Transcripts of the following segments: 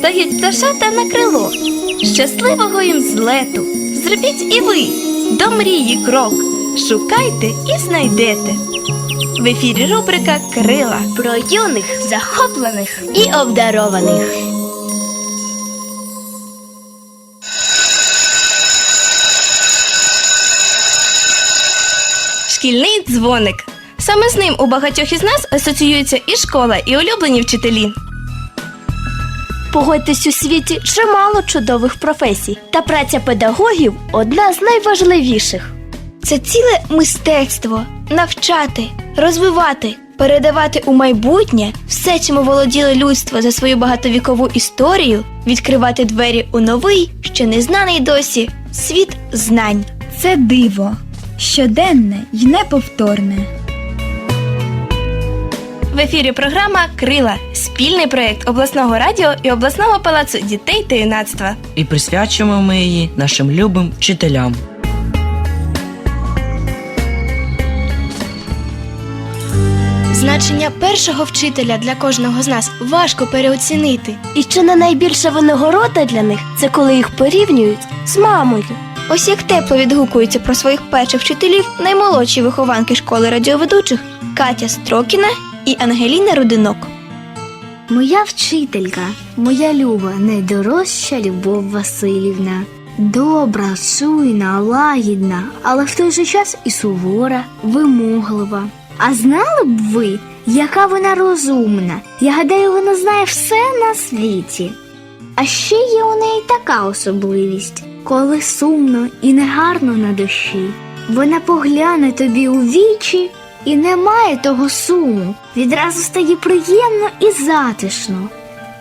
стають пташата на крило. Щасливого їм злету! Зробіть і ви до мрії крок. Шукайте і знайдете. В ефірі рубрика Крила Про юних, захоплених і обдарованих. Шкільний дзвоник. Саме з ним у багатьох із нас асоціюється і школа, і улюблені вчителі. Погодьтесь у світі чимало чудових професій, та праця педагогів одна з найважливіших. Це ціле мистецтво навчати, розвивати, передавати у майбутнє все, чим володіло людство за свою багатовікову історію, відкривати двері у новий, ще незнаний досі світ знань. Це диво, щоденне й неповторне. В ефірі програма Крила спільний проєкт обласного радіо і обласного палацу дітей та юнацтва. І присвячуємо ми її нашим любим вчителям. Значення першого вчителя для кожного з нас важко переоцінити. І чи не найбільша винагорода для них це коли їх порівнюють з мамою. Ось як тепло відгукуються про своїх перших вчителів наймолодші вихованки школи радіоведучих Катя Строкіна і Ангеліна Рудинок. Моя вчителька, моя люба, найдорожча Любов Васильівна. Добра, чуйна, лагідна, але в той же час і сувора, вимоглива. А знали б ви, яка вона розумна? Я гадаю, вона знає все на світі. А ще є у неї така особливість, коли сумно і негарно на душі. Вона погляне тобі у вічі і немає того суму. Відразу стає приємно і затишно.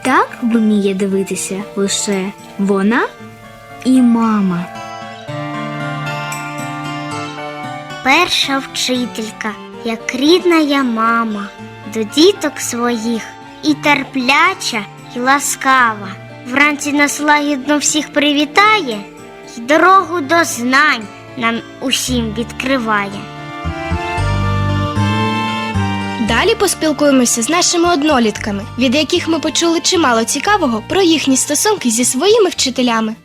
Так вміє дивитися лише вона і мама. Перша вчителька, як рідна я мама, до діток своїх і терпляча, і ласкава. Вранці нас лагідно всіх привітає, і дорогу до знань нам усім відкриває. Далі поспілкуємося з нашими однолітками, від яких ми почули чимало цікавого про їхні стосунки зі своїми вчителями.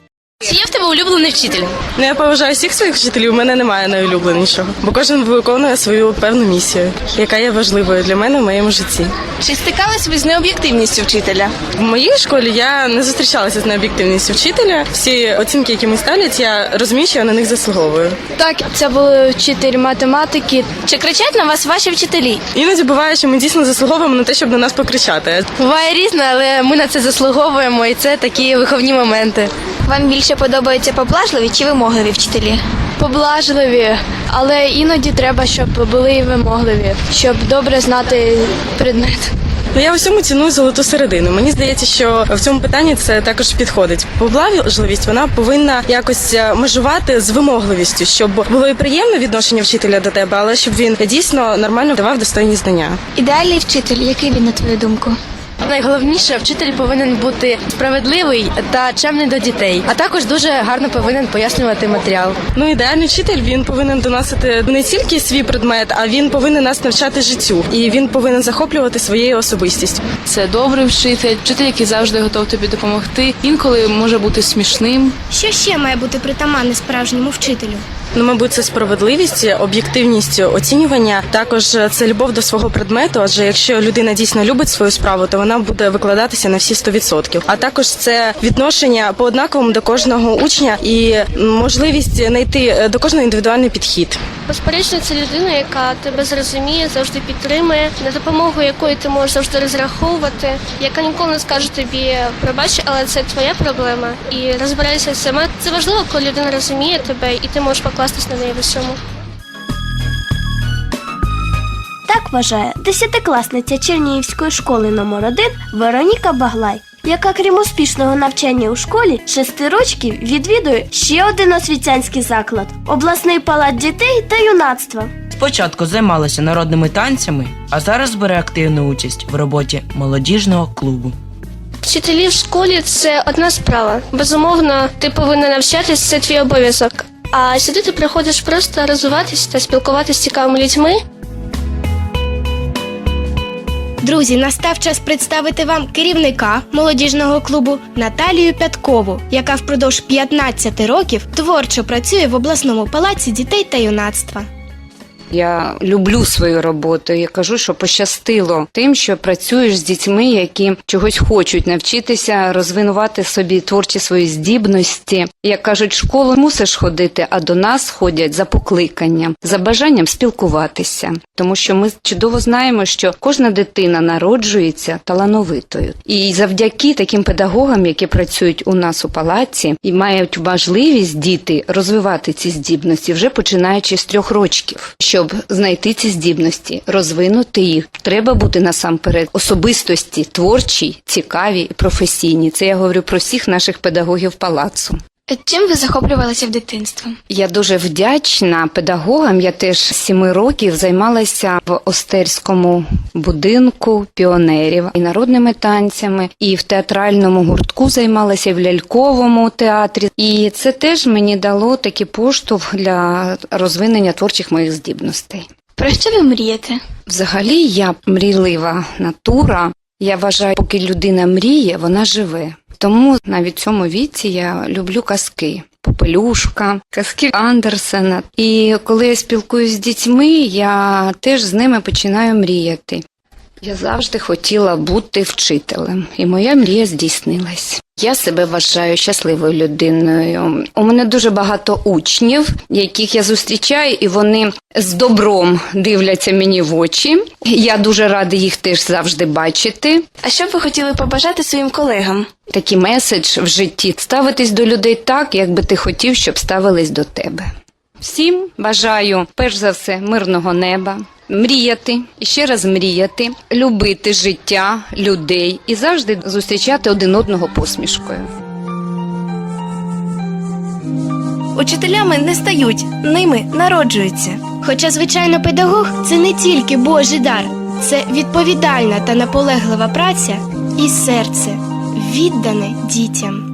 Чи є в тебе улюблений вчитель? Ну, я поважаю всіх своїх вчителів, у мене немає найулюбленішого, бо кожен виконує свою певну місію, яка є важливою для мене в моєму житті. Чи стикались ви з необ'єктивністю вчителя? В моїй школі я не зустрічалася з необ'єктивністю вчителя. Всі оцінки, які ми ставлять, я розумію, що я на них заслуговую. Так, це був вчитель математики. Чи кричать на вас ваші вчителі? Іноді буває, що ми дійсно заслуговуємо на те, щоб на нас покричати. Буває різне, але ми на це заслуговуємо, і це такі виховні моменти. Вам більше подобаються поблажливі чи вимогливі вчителі? Поблажливі, але іноді треба, щоб були і вимогливі, щоб добре знати предмет. Ну я усьому ціную золоту середину. Мені здається, що в цьому питанні це також підходить. Поблажливість вона повинна якось е, межувати з вимогливістю, щоб було і приємне відношення вчителя до тебе, але щоб він дійсно нормально давав достойні знання. Ідеальний вчитель, який він на твою думку? Найголовніше, вчитель повинен бути справедливий та чемний до дітей, а також дуже гарно повинен пояснювати матеріал. Ну, ідеальний вчитель він повинен доносити не тільки свій предмет, а він повинен нас навчати життю, і він повинен захоплювати своєю особистістю. Це добрий вчитель, вчитель, який завжди готов тобі допомогти. Інколи може бути смішним. Що ще має бути притаманне справжньому вчителю? Ну, мабуть, це справедливість, об'єктивність оцінювання. Також це любов до свого предмету. Адже якщо людина дійсно любить свою справу, то вона буде викладатися на всі 100%. А також це відношення по однаковому до кожного учня і можливість знайти до кожного індивідуальний підхід. Безперечно, це людина, яка тебе зрозуміє, завжди підтримує, на допомогу якої ти можеш завжди розраховувати, яка ніколи не скаже тобі пробач, але це твоя проблема. І розбирайся сама. Це важливо, коли людина розуміє тебе, і ти можеш покластись на неї в усьому. Так вважає десятикласниця Чернігівської школи номер 1 Вероніка Баглай, яка крім успішного навчання у школі шести рочків відвідує ще один освітянський заклад обласний палац дітей та юнацтва. Спочатку займалася народними танцями, а зараз бере активну участь в роботі молодіжного клубу. Вчителі в школі це одна справа. Безумовно, ти повинна навчатись, це твій обов'язок. А сюди ти приходиш просто розвиватись та спілкуватися з цікавими людьми, Друзі, настав час представити вам керівника молодіжного клубу Наталію Пяткову, яка впродовж 15 років творчо працює в обласному палаці дітей та юнацтва. Я люблю свою роботу. Я кажу, що пощастило тим, що працюєш з дітьми, які чогось хочуть навчитися розвинувати собі творчі свої здібності. Як кажуть, школу мусиш ходити, а до нас ходять за покликанням, за бажанням спілкуватися. Тому що ми чудово знаємо, що кожна дитина народжується талановитою. І завдяки таким педагогам, які працюють у нас у палаці, і мають можливість діти розвивати ці здібності вже починаючи з трьох рочків. Щоб знайти ці здібності, розвинути їх, треба бути насамперед особистості творчі, цікаві і професійні. Це я говорю про всіх наших педагогів палацу. Чим ви захоплювалися в дитинстві? Я дуже вдячна педагогам. Я теж сіми років займалася в Остерському будинку піонерів і народними танцями, і в театральному гуртку займалася і в ляльковому театрі. І це теж мені дало такий поштовх для розвинення творчих моїх здібностей. Про що ви мрієте? Взагалі, я мрійлива натура. Я вважаю, поки людина мріє, вона живе. Тому навіть в цьому віці я люблю казки. Попелюшка, казки Андерсена. І коли я спілкуюсь з дітьми, я теж з ними починаю мріяти. Я завжди хотіла бути вчителем, і моя мрія здійснилась. Я себе вважаю щасливою людиною. У мене дуже багато учнів, яких я зустрічаю, і вони з добром дивляться мені в очі. Я дуже рада їх теж завжди бачити. А що б ви хотіли побажати своїм колегам? Такий меседж в житті ставитись до людей так, як би ти хотів, щоб ставились до тебе. Всім бажаю, перш за все, мирного неба, мріяти і ще раз мріяти, любити життя, людей і завжди зустрічати один одного посмішкою. Учителями не стають, ними народжуються. Хоча, звичайно, педагог це не тільки Божий дар, це відповідальна та наполеглива праця і серце, віддане дітям.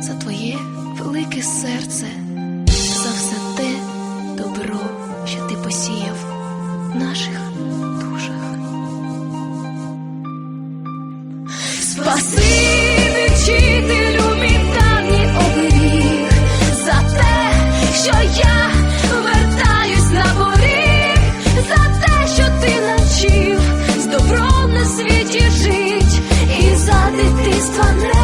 за твоє велике серце, за все те добро, що ти посіяв в наших душах. Спасибі, вчителю, мій давній оберіг, за те, що я вертаюсь на поріг, за те, що ти навчив з добром на світі жить, і за дитинства неповторну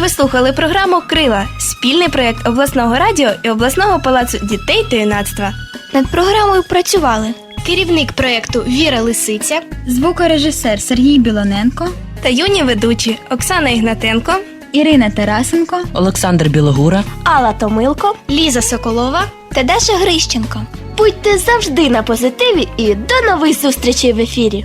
Ви слухали програму Крила спільний проєкт обласного радіо і обласного палацу дітей та юнацтва. Над програмою працювали керівник проєкту Віра Лисиця, Звукорежисер Сергій Білоненко, Та юні ведучі Оксана Ігнатенко, Ірина Тарасенко. Олександр Білогура. Алла Томилко. Ліза Соколова та Даша Грищенко. Будьте завжди на позитиві і до нових зустрічей в ефірі.